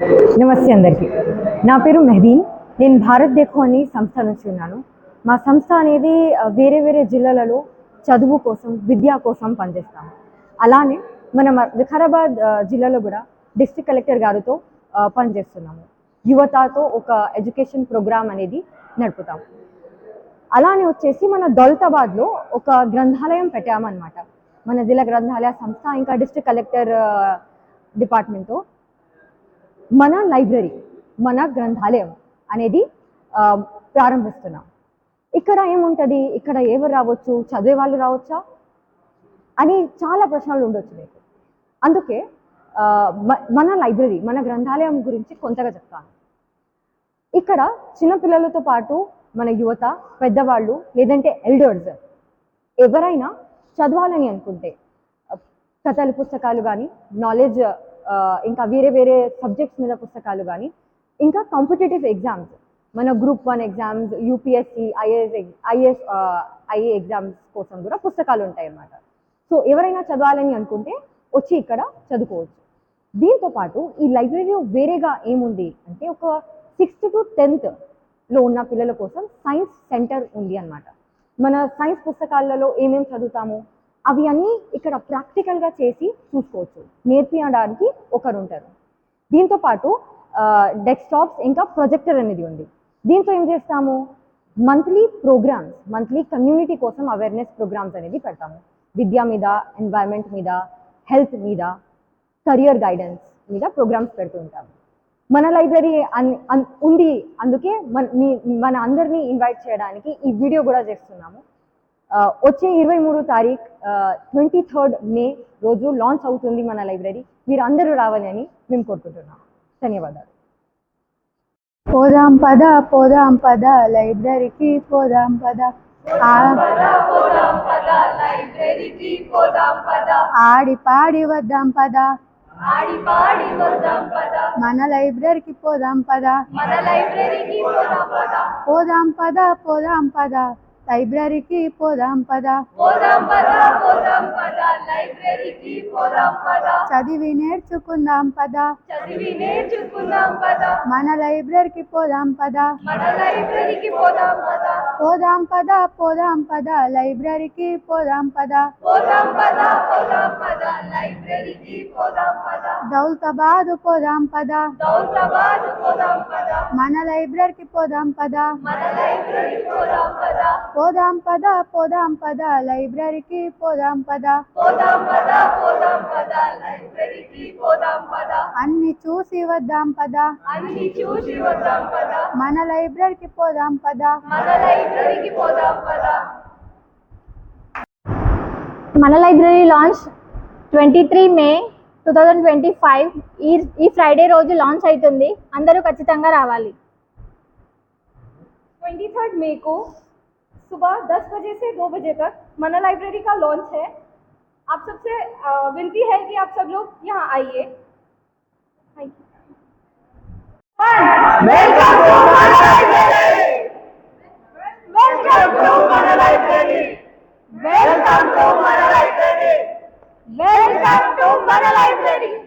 నమస్తే అందరికీ. నా పేరు మెహదీన్ నేను భారత్ దేఖో అని సంస్థ నుంచి ఉన్నాను. మా సంస్థ అనేది వేరే వేరే జిల్లాలలో చదువు కోసం విద్య కోసం పనిచేస్తాము. అలానే మన వికారాబాద్ జిల్లాలో కూడా డిస్ట్రిక్ట్ కలెక్టర్ గారితో పనిచేస్తున్నాము. యువతతో ఒక ఎడ్యుకేషన్ ప్రోగ్రామ్ అనేది నడుపుతాము అలానే వచ్చేసి మన దౌలతాబాద్లో ఒక గ్రంథాలయం పెట్టామన్నమాట. మన జిల్లా గ్రంథాలయ సంస్థ ఇంకా డిస్ట్రిక్ట్ కలెక్టర్ డిపార్ట్మెంట్తో మన లైబ్రరీ మన గ్రంథాలయం అనేది ప్రారంభిస్తున్నాం. ఇక్కడ ఏముంటుంది? ఇక్కడ ఎవరు రావచ్చు? చదివే వాళ్ళు రావచ్చా? అని చాలా ప్రశ్నలు ఉండొచ్చు మీకు. అందుకే మన లైబ్రరీ మన గ్రంథాలయం గురించి కొంతగా చెప్తాను. ఇక్కడ చిన్నపిల్లలతో పాటు మన యువత పెద్దవాళ్ళు లేదంటే ఎల్డర్స్ ఎవరైనా చదవాలని అనుకుంటే కథల పుస్తకాలు కానీ నాలెడ్జ్ ఇంకా వేరే వేరే సబ్జెక్ట్స్ మీద పుస్తకాలు కానీ ఇంకా కాంపిటేటివ్ ఎగ్జామ్స్ మన group one exams UPSC IAS IAS IA exams కోసం కూడా పుస్తకాలు ఉంటాయి అన్నమాట సో ఎవరైనా చదవాలని అనుకుంటే వచ్చి ఇక్కడ చదువుకోవచ్చు. దీంతో పాటు ఈ లైబ్రరీలో వేరేగా ఏముంది అంటే ఒక సిక్స్త్ టు టెన్త్లో ఉన్న పిల్లల కోసం సైన్స్ సెంటర్ ఉంది అన్నమాట. మన సైన్స్ పుస్తకాలలో ఏమేమి చదువుతాము? అవి అన్నీ ఇక్కడ ప్రాక్టికల్గా చేసి చూసుకోవచ్చు. నేర్పించడానికి ఒకరు ఉంటారు దీంతో పాటు డెస్క్టాప్స్ ఇంకా ప్రొజెక్టర్ అనేది ఉంది. దీంతో ఏం చేస్తాము? మంత్లీ ప్రోగ్రామ్స్ మంత్లీ కమ్యూనిటీ కోసం అవేర్నెస్ ప్రోగ్రామ్స్ అనేది పెడతాము. విద్య మీద ఎన్వైరన్మెంట్ మీద హెల్త్ మీద కెరియర్ గైడెన్స్ మీద ప్రోగ్రామ్స్ పెడుతూ ఉంటాము. మన లైబ్రరీ అన్- అన్- ఉంది. అందుకే మన మీ మన అందరినీ ఇన్వైట్ చేయడానికి ఈ వీడియో కూడా చేస్తున్నాము. వచ్చే ఇరవై మూడు తారీఖు ట్వంటీ థర్డ్ మే రోజు లాంచ్ అవుతుంది మన లైబ్రరీ. మీరు అందరూ రావాలి అని మేము కోరుకుంటున్నాం. ధన్యవాదాలు. పోదాం పద పోదాం పద లైబ్రరీకి పోదాం పద. ఆ- ఆడి పాడి వద్దాం పద. మన లైబ్రరీకి పోదాం పద. పోదాం పద పోదాం పద. లైబ్రరీకి పోదాం పద. చదివి నేర్చుకుందాం పద. చదివి నేర్చుకుందాం పద. మన లైబ్రరీకి పోదాం పద. మన లైబ్రరీకి పోదాం పద. పోదాం పద పోదాం పద లైబ్రరీకి పోదాం పద. దౌలతాబాద్ పోదాం పద దౌలతాబాద్ పోదాం పద మన లైబ్రరీకి పోదాం పద మన లైబ్రరీకి పోదాం పద పోదాం పద పోదాం పద లైబ్రరీకి పోదాం పద పోదాం పద పోదాం పద లైబ్రరీకి పోదాం పద అన్ని చూసి వద్దాం పద అన్ని చూసి వద్దాం పద మన లైబ్రరీకి పోదాం పద మన లైబ్రరీకి పోదాం పద మన లైబ్రరీ లాంచ్ 23 మే 2025 ఈ ఈ ఫ్రైడే రోజు లాంచ్ అవుతుంది. అందరూ ఖచ్చితంగా రావాలి. 23 मई को सुबह 10 बजे से 2 बजे तक मना लाइब्रेरी का लॉन्च है. आप सबसे विनती है कि आप सब लोग यहाँ आइए. Thank you Welcome to Mana Library.